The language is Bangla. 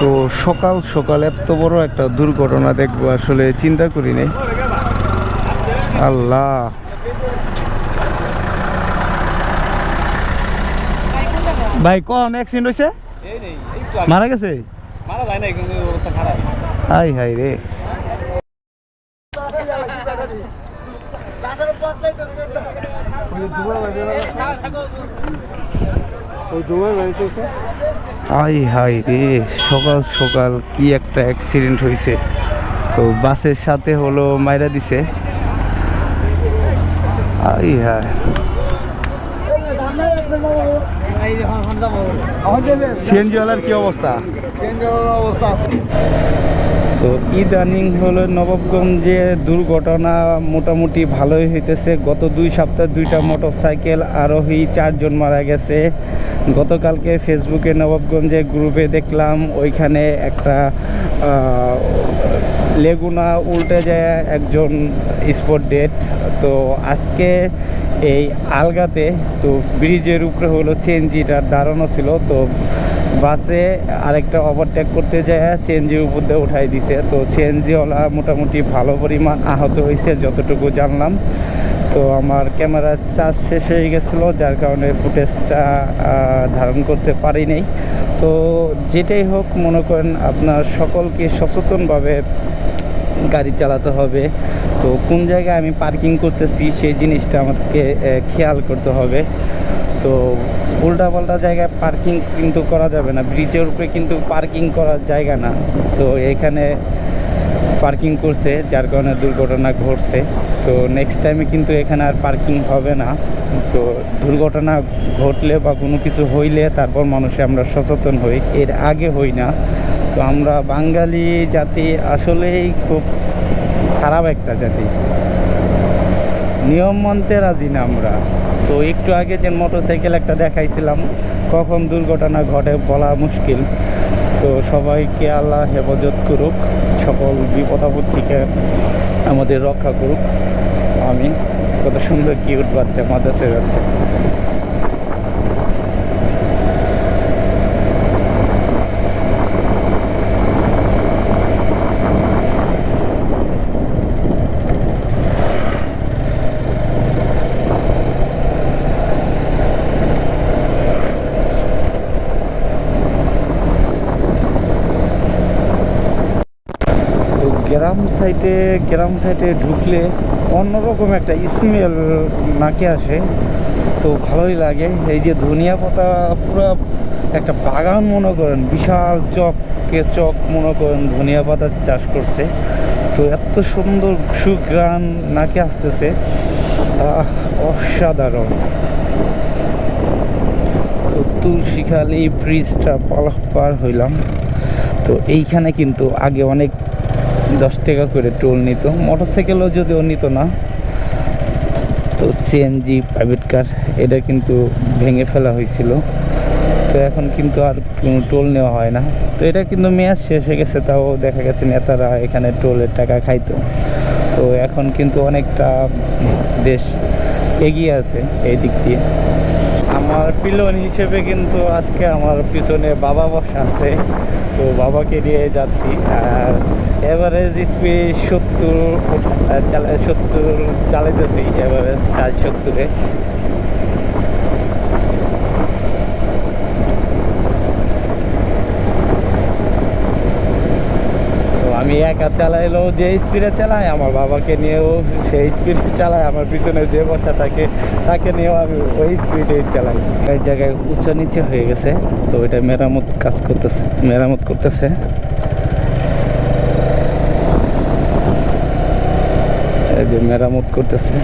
তো সকাল সকাল এত বড় একটা দুর্ঘটনা দেখব, আসলে চিন্তা করি নাই। আল্লাহ। ভাই, কোন অ্যাক্সিডেন্ট হয়েছে মারা গেছে? হাই হাই রে। হাই হাই রে সকাল সকাল কি একটা অ্যাক্সিডেন্ট হয়েছে তো বাসের সাথে হলো মাইরা দিছে। আই হাই সিএনজিওয়ালার কি অবস্থা? অবস্থা তো ইদানিং হলো নবাবগঞ্জে দুর্ঘটনা মোটামুটি ভালোই হইতেছে। গত দুই সপ্তাহ দুইটা মোটর সাইকেল আরোহী চারজন মারা গেছে। গতকালকে ফেসবুকে নবাবগঞ্জে গ্রুপে দেখলাম, ওইখানে একটা লেগুনা উল্টে যায় একজন স্পট ডেট। তো আজকে এই আলগাতে তো ব্রিজের উপরে হলো সিএনজিটার দাঁড়ানো ছিল। তো বাসে আরেকটা ওভারটেক করতে যায় সিএনজির উপর দিয়ে উঠাই দিছে। তো সিএনজিওয়ালা মোটামুটি ভালো পরিমাণ আহত হয়েছে যতটুকু জানলাম। তো আমার ক্যামেরার চার্জ শেষ হয়ে গেছিল যার কারণে ফুটেজটা ধারণ করতে পারি নাই। তো যেটাই হোক মনে করেন আপনার সকলকে সচেতনভাবে গাড়ি চালাতে হবে। তো কোন জায়গায় আমি পার্কিং করতেছি সেই জিনিসটা আহ, খেয়াল করতে হবে। তো উল্টাপাল্টা জায়গায় পার্কিং কিন্তু করা যাবে না। ব্রিজের উপরে কিন্তু পার্কিং করার জায়গা না। তো এখানে পার্কিং করছে, যার কারণে দুর্ঘটনা ঘটছে। তো নেক্সট টাইমে কিন্তু এখানে আর পার্কিং হবে না। তো দুর্ঘটনা ঘটলে বা কোনো কিছু হইলে তারপর মানুষে আমরা সচেতন হই। এর আগে হই না। তো আমরা বাঙালি জাতি আসলেই খুব খারাপ একটা জাতি। নিয়ম মানতে রাজি না আমরা। তো একটু আগে যে মোটরসাইকেল একটা দেখাইছিলাম, কখন দুর্ঘটনা ঘটে বলা মুশকিল। তো সবাইকে আল্লাহ হেফাজত করুক, সকল বিপদ আপদ থেকে আমাদের রক্ষা করুক। আমি কত সুন্দর কিউট বাচ্চা মাদ্রাসে যাচ্ছে তো গ্রাম সাইডে গ্রাম সাইডে ঢুকলে অন্যরকম একটা স্মেল নাকে আসে। তো ভালোই লাগে। এই যে ধনিয়া পাতা পুরো একটা বাগান মনে করেন, বিশাল চককে চক মনে করেন ধনিয়া পাতার চাষ করছে। তো এত সুন্দর সুগ্রান নাকে আসতেছে। অসাধারণ। তো তুলসীখালি ব্রিজটা পার হইলাম। তো এইখানে কিন্তু আগে অনেক দশ টাকা করে টোল নিত। মোটরসাইকেলও যদিও নিত না, তো সিএনজি প্রাইভেট কার এটা কিন্তু ভেঙে ফেলা হয়েছিল। তো এখন কিন্তু আর টোল নেওয়া হয় না। তো এটা কিন্তু মেয়াদ শেষ হয়ে গেছে, তাও দেখা গেছে নেতারা এখানে টোলের টাকা খাইতো। তো এখন কিন্তু অনেকটা দেশ এগিয়ে আছে এই দিক দিয়ে। আমার পিলন হিসেবে কিন্তু আজকে আমার পিছনে বাবা বসা আছে। তো বাবাকে নিয়ে যাচ্ছি। আর এভারেজ স্পিড সত্তর সত্তর চালাইতেছি এভারেজ ষাট সত্তরে। আমি একা চালাইলেও যে স্পিডে চালাই, আমার বাবাকে নিয়েও সেই স্পিডে চালাই, আমার পিছনে যে বসা থাকে, তাকে নিয়েও আমি ওই স্পিডে চালাই। এই জায়গায় উঁচু নিচে হয়ে গেছে, তো এটা মেরামত কাজ করতেছে, মেরামত করতেছে এই যে মেরামত করতেছে।